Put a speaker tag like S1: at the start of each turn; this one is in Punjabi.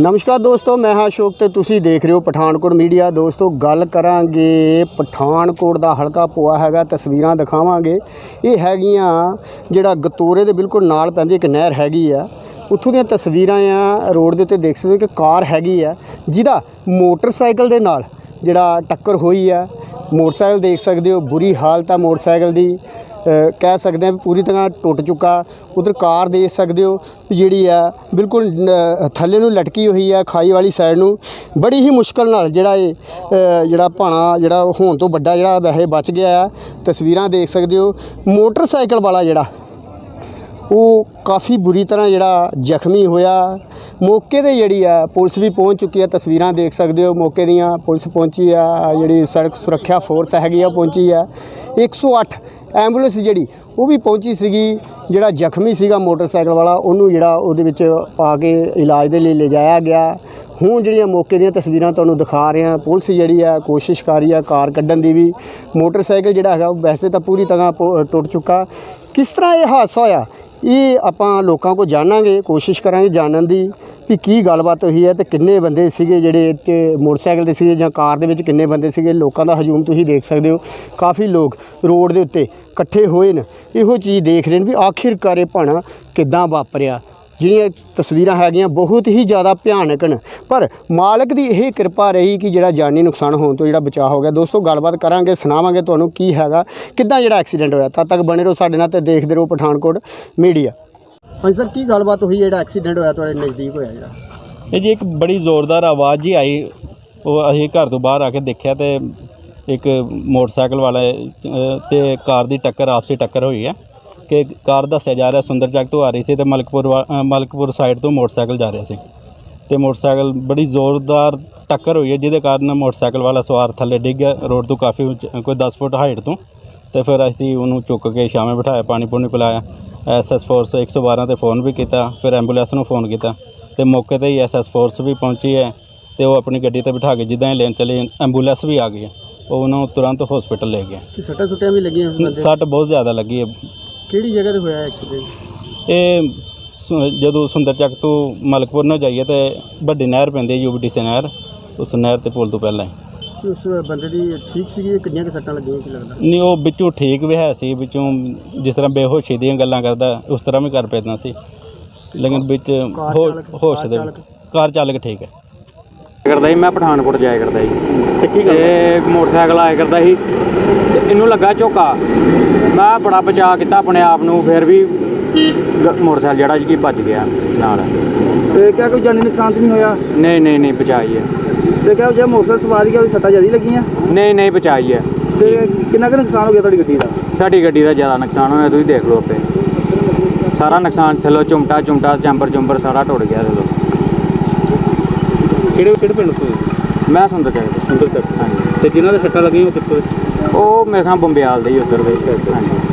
S1: ਨਮਸਕਾਰ ਦੋਸਤੋ, ਮੈਂ ਹਾਂ ਅਸ਼ੋਕ ਤੇ ਤੁਸੀਂ ਦੇਖ ਰਹੇ ਹੋ ਪਠਾਨਕੋਟ ਮੀਡੀਆ। ਦੋਸਤੋ, ਗੱਲ ਕਰਾਂਗੇ ਪਠਾਨਕੋਟ ਦਾ ਹਲਕਾ ਪੋਆ ਹੈਗਾ, ਤਸਵੀਰਾਂ ਦਿਖਾਵਾਂਗੇ। ਇਹ ਹੈਗੀਆਂ ਜਿਹੜਾ ਗਤੋਰੇ ਦੇ ਬਿਲਕੁਲ ਨਾਲ ਪੈਂਦੀ ਇੱਕ ਨਹਿਰ ਹੈਗੀ ਆ। ਉੱਥੋਂ ਦੀਆਂ ਤਸਵੀਰਾਂ ਆ, ਰੋਡ ਦੇ ਉੱਤੇ ਦੇਖ ਸਕਦੇ ਹੋ ਕਿ ਕਾਰ ਹੈਗੀ ਆ, ਜਿਹਦਾ ਮੋਟਰਸਾਈਕਲ ਦੇ ਨਾਲ ਜਿਹੜਾ ਟੱਕਰ ਹੋਈ ਆ। ਮੋਟਰਸਾਈਕਲ ਦੇਖ ਸਕਦੇ ਹੋ, ਬੁਰੀ ਹਾਲਤ ਆ ਮੋਟਰਸਾਈਕਲ ਦੀ। ਕਹਿ ਸਕਦੇ ਹਾਂ ਵੀ ਪੂਰੀ ਤਰ੍ਹਾਂ ਟੁੱਟ ਚੁੱਕਾ। ਉਧਰ ਕਾਰ ਦੇਖ ਸਕਦੇ ਹੋ ਵੀ ਜਿਹੜੀ ਆ, ਬਿਲਕੁਲ ਥੱਲੇ ਨੂੰ ਲਟਕੀ ਹੋਈ ਆ ਖਾਈ ਵਾਲੀ ਸਾਈਡ ਨੂੰ। ਬੜੀ ਹੀ ਮੁਸ਼ਕਲ ਨਾਲ ਜਿਹੜਾ ਇਹ ਜਿਹੜਾ ਭਾਣਾ ਜਿਹੜਾ ਹੋਣ ਤੋਂ ਵੱਡਾ ਜਿਹੜਾ ਵੈਸੇ ਬਚ ਗਿਆ ਆ। ਤਸਵੀਰਾਂ ਦੇਖ ਸਕਦੇ ਹੋ। ਮੋਟਰਸਾਈਕਲ ਵਾਲਾ ਜਿਹੜਾ ਉਹ ਕਾਫੀ ਬੁਰੀ ਤਰ੍ਹਾਂ ਜਿਹੜਾ ਜ਼ਖਮੀ ਹੋਇਆ। ਮੌਕੇ ਤੇ ਜਿਹੜੀ ਆ, ਪੁਲਿਸ ਵੀ ਪਹੁੰਚ ਚੁੱਕੀ ਆ। ਤਸਵੀਰਾਂ ਦੇਖ ਸਕਦੇ ਹੋ, ਮੌਕੇ ਦੀਆਂ ਪੁਲਿਸ ਪਹੁੰਚੀ ਆ ਜਿਹੜੀ ਸੜਕ ਸੁਰੱਖਿਆ ਫੋਰਸ ਹੈਗੀ ਆ, ਉਹ ਪਹੁੰਚੀ ਆ। 108 ਐਂਬੂਲੈਂਸ ਜਿਹੜੀ, ਉਹ ਵੀ ਪਹੁੰਚੀ ਸੀਗੀ। ਜਿਹੜਾ ਜ਼ਖਮੀ ਸੀਗਾ ਮੋਟਰਸਾਈਕਲ ਵਾਲਾ, ਉਹਨੂੰ ਜਿਹੜਾ ਉਹਦੇ ਵਿੱਚ ਪਾ ਕੇ ਇਲਾਜ ਦੇ ਲਈ ਲਿਜਾਇਆ ਗਿਆ। ਹੁਣ ਜਿਹੜੀਆਂ ਮੌਕੇ ਦੀਆਂ ਤਸਵੀਰਾਂ ਤੁਹਾਨੂੰ ਦਿਖਾ ਰਹੇ ਹਾਂ, ਪੁਲਿਸ ਜਿਹੜੀ ਆ, ਕੋਸ਼ਿਸ਼ ਕਰ ਰਹੀ ਆ ਕਾਰ ਕੱਢਣ ਦੀ ਵੀ। ਮੋਟਰਸਾਈਕਲ ਜਿਹੜਾ ਹੈਗਾ, ਉਹ ਵੈਸੇ ਤਾਂ ਪੂਰੀ ਤਰ੍ਹਾਂ ਪੁ- ਟੁੱਟ ਚੁੱਕਾ। ਕਿਸ ਤਰ੍ਹਾਂ ਇਹ ਹਾਦਸਾ ਹੋਇਆ? ਇਹ ਆਪਾਂ ਲੋਕਾਂ ਕੋ ਜਾਣਾਂਗੇ, ਕੋਸ਼ਿਸ਼ ਕਰਾਂਗੇ ਜਾਣਨ ਦੀ ਵੀ ਕੀ ਗੱਲਬਾਤ ਹੋਈ ਹੈ ਤੇ ਕਿੰਨੇ ਬੰਦੇ ਸੀਗੇ ਜਿਹੜੇ ਕਿ ਮੋਟਰਸਾਈਕਲ ਦੇ ਸੀਗੇ ਜਾਂ ਕਾਰ ਦੇ ਵਿੱਚ ਕਿੰਨੇ ਬੰਦੇ ਸੀਗੇ, ਲੋਕਾਂ ਦਾ ਹਜੂਮ ਤੁਸੀਂ ਦੇਖ ਸਕਦੇ ਹੋ। ਕਾਫੀ ਲੋਕ ਰੋਡ ਦੇ ਉੱਤੇ ਇਕੱਠੇ ਹੋਏ ਨੇ। ਇਹੋ ਚੀਜ਼ ਦੇਖ ਰਹੇ ਨੇ ਵੀ ਆਖਿਰਕਾਰ ਇਹ ਭਾਣਾ ਕਿੱਦਾਂ ਵਾਪਰਿਆ। ਜਿਹੜੀਆਂ ਤਸਵੀਰਾਂ ਹੈਗੀਆਂ ਬਹੁਤ ਹੀ ਜ਼ਿਆਦਾ ਭਿਆਨਕ ਨੇ। ਪਰ ਮਾਲਕ ਦੀ ਇਹ ਕਿਰਪਾ ਰਹੀ ਕਿ ਜਿਹੜਾ ਜਾਨੀ ਨੁਕਸਾਨ ਹੋਣ ਤੋਂ ਜਿਹੜਾ ਬਚਾਅ ਹੋ ਗਿਆ। ਦੋਸਤੋ ਗੱਲਬਾਤ ਕਰਾਂਗੇ ਸੁਣਾਵਾਂਗੇ ਤੁਹਾਨੂੰ ਕੀ ਹੈਗਾ ਕਿੱਦਾਂ ਜਿਹੜਾ ਐਕਸੀਡੈਂਟ ਹੋਇਆ। ਤਦ ਤੱਕ ਬਣੇ ਰਹੋ ਸਾਡੇ ਨਾਲ ਤੇ ਦੇਖਦੇ ਰਹੋ ਪਠਾਨਕੋਟ ਮੀਡੀਆ। ਹਾਂਜੀ ਸਰ ਕੀ ਗੱਲਬਾਤ ਹੋਈ ਜਿਹੜਾ ਐਕਸੀਡੈਂਟ ਹੋਇਆ ਤੁਹਾਡੇ ਨਜ਼ਦੀਕ ਹੋਇਆ ਜਿਹੜਾ?
S2: ਇਹ ਜੀ ਇੱਕ ਬੜੀ ਜ਼ੋਰਦਾਰ ਆਵਾਜ਼ ਜੀ ਆਈ। ਉਹ ਅਸੀਂ ਘਰ ਤੋਂ ਬਾਹਰ ਆ ਕੇ ਦੇਖਿਆ ਤੇ ਇੱਕ ਮੋਟਰਸਾਈਕਲ ਵਾਲਾ ਅ, ਤੇ ਕਾਰ ਦੀ ਟੱਕਰ ਆਪਸੀ ਟੱਕਰ ਹੋਈ ਹੈ। ਕਿ ਕਾਰ ਦੱਸਿਆ ਜਾ ਰਿਹਾ ਸੁੰਦਰ ਜਗ ਤੋਂ ਆ ਰਹੀ ਸੀ ਤੇ ਮਲਕਪੁਰ ਵਾ- ਅ, ਮਲਕਪੁਰ ਸਾਈਡ ਤੋਂ ਮੋਟਰਸਾਈਕਲ ਜਾ ਰਿਹਾ ਸੀ। ਤੇ ਮੋਟਰਸਾਈਕਲ ਬੜੀ ਜ਼ੋਰਦਾਰ ਟੱਕਰ ਹੋਈ ਹੈ ਜਿਹਦੇ ਕਾਰਨ ਮੋਟਰਸਾਈਕਲ ਵਾਲਾ ਸਵਾਰ ਥੱਲੇ ਡਿੱਗ ਗਿਆ ਰੋਡ ਤੋਂ ਕਾਫੀ ਉੱਚ- ਕੋਈ 10 ਫੁੱਟ ਹਾਈਟ ਤੋਂ। ਤੇ ਫਿਰ ਅਸੀਂ ਉਹਨੂੰ ਚੁੱਕ ਕੇ ਛਾਵੇਂ ਬਿਠਾਇਆ ਪਾਣੀ ਪੂਣੀ ਪਿਲਾਇਆ। ਐਸਐਸ ਫੋਰਸ 112 ਤੇ ਫੋਨ ਵੀ ਕੀਤਾ ਫਿਰ ਐਂਬੂਲੈਂਸ ਨੂੰ ਫੋਨ ਕੀਤਾ। ਤੇ ਮੌਕੇ ਤੇ ਹੀ ਐਸਐਸ ਫੋਰਸ ਵੀ ਪਹੁੰਚੀ ਹੈ ਤੇ ਉਹ ਆਪਣੀ ਗੱਡੀ ਤੇ ਬਿਠਾ ਕੇ ਜਿੱਦਾਂ ਹੀ ਲੈਣ ਚਲੇ ਐਂਬੂਲੈਂਸ ਵੀ ਆ ਗਈ ਹੈ। ਉਹ ਉਹਨੂੰ ਤੁਰੰਤ ਹਸਪੀਟਲ ਲੈ ਗਿਆ।
S1: ਕਿ ਸੱਟਾਂ ਸੁੱਟਾਂ ਵੀ ਲੱਗੀਆਂ
S2: ਸੱਟ ਬਹੁਤ ਜ਼ਿਆਦਾ ਲੱਗੀ ਹੈ।
S1: ਕਿਹੜੀ ਜਗ੍ਹਾ ਤੇ ਹੋਇਆ ਐਕਸੀਡੈਂਟ
S2: ਇਹ ਸੁ- ਜਦੋਂ ਸੁੰਦਰ ਚੱਕ ਤੋਂ ਮਲਕਪੁਰ ਨੂੰ ਜਾਈਏ ਤੇ ਵੱਡੀ ਨਹਿਰ ਪੈਂਦੀ ਹੈ ਯੂਬੀਟੀਸੀ ਨਹਿਰ ਉਸ ਨਹਿਰ ਤੇ ਪੁਲ ਤੋਂ ਪਹਿਲਾਂ ਹੀ।
S1: ਉਸ ਬੰਦੇ ਦੀ ਠੀਕ ਸੀਗੀ ਕਿੰਨੀਆਂ ਕਿ ਸੱਟਾਂ ਲੱਗੀਆਂ ਕੀ ਲੱਗਦਾ?
S2: ਨਹੀਂ ਉਹ ਵਿੱਚੋਂ ਠੀਕ ਵੀ ਹੈ ਸੀ ਵਿੱਚੋਂ ਜਿਸ ਤਰ੍ਹਾਂ ਬੇਹੋਸ਼ੀ ਦੀਆਂ ਗੱਲਾਂ ਕਰਦਾ ਉਸ ਤਰ੍ਹਾਂ ਵੀ ਕਰ ਪੈਂਦਾ ਸੀ। ਲੇਕਿਨ ਵਿੱਚ ਹੋਸ਼ ਦੇ ਕਾਰ ਚਾਲਕ ਠੀਕ ਹੈ।
S3: ਕਰਦਾ ਸੀ ਮੈਂ ਪਠਾਨਕੋਟ ਜਾਇਆ ਕਰਦਾ ਸੀ। ਤੇ ਮੋਟਰਸਾਈਕਲ ਆਇਆ ਕਰਦਾ ਸੀ ਤੇ ਇਹਨੂੰ ਲੱਗਾ ਝੋਕਾ। ਮੈਂ ਬੜਾ ਬਚਾਅ ਕੀਤਾ ਆਪਣੇ ਆਪ ਨੂੰ ਫਿਰ ਵੀ ਗ- ਮੋਟਰਸਾਈਕਲ ਜਿਹੜਾ ਜੀ ਭੱਜ ਗਿਆ ਨਾਲ।
S4: ਤੇ ਕਿਆ ਕੋਈ ਜਾਨੀ ਨੁਕਸਾਨ ਤਾਂ ਨਹੀਂ ਹੋਇਆ?
S3: ਨਹੀਂ ਨਹੀਂ ਨਹੀਂ ਬਚਾਈ ਹੈ।
S4: ਤੇ ਕਿਆ ਜੇ ਮੋਟਰਸਾਈਕਲ ਸਵਾਰੀ ਗਿਆ ਸੱਟਾਂ ਜ਼ਿਆਦਾ ਲੱਗੀਆਂ?
S3: ਨਹੀਂ ਨਹੀਂ ਬਚਾਈ ਹੈ।
S4: ਤੇ ਕਿੰਨਾ ਕੁ ਨੁਕਸਾਨ ਹੋ ਗਿਆ ਤੁਹਾਡੀ ਗੱਡੀ ਦਾ?
S3: ਸਾਡੀ ਗੱਡੀ ਦਾ ਜ਼ਿਆਦਾ ਨੁਕਸਾਨ ਹੋਇਆ ਤੁਸੀਂ ਦੇਖ ਲਓ ਆਪੇ। ਸਾਰਾ ਨੁਕਸਾਨ ਥੱਲੋਂ ਚੁੰਮਟਾ ਚੁੰਮਟਾ ਚੈਂਬਰ ਚੁੰਬਰ ਸਾਰਾ ਟੁੱਟ ਗਿਆ ਥੱਲੋਂ।
S2: ਕਿਹੜੇ ਕਿਹੜੇ ਪਿੰਡ ਤੋਂ?
S3: ਮੈਂ ਸੁਣਦਾ ਚਾਹੀਦਾ
S2: ਸੁੰਦਰ ਚੱਕ
S3: ਹਾਂਜੀ।
S2: ਤੇ ਜਿਨ੍ਹਾਂ ਦੇ ਸੱਟਾਂ ਲੱਗੀਆਂ ਉਹ ਕਿੱਥੋਂ?
S3: ਉਹ ਮੇਰੇ ਸਾਹ ਬੰਬਿਆਲ ਦੇ ਹੀ ਉੱਧਰ ਦੇ। ਹਾਂਜੀ।